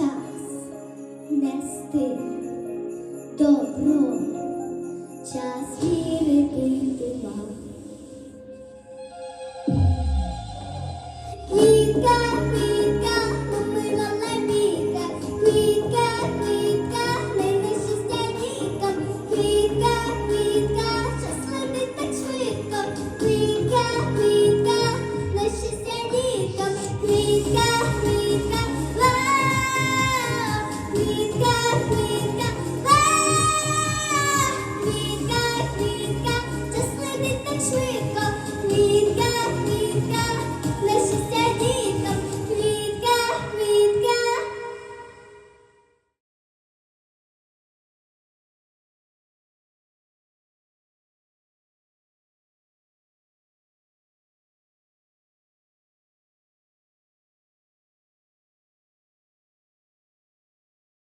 час нести добро, час вірити в дива. Квітка,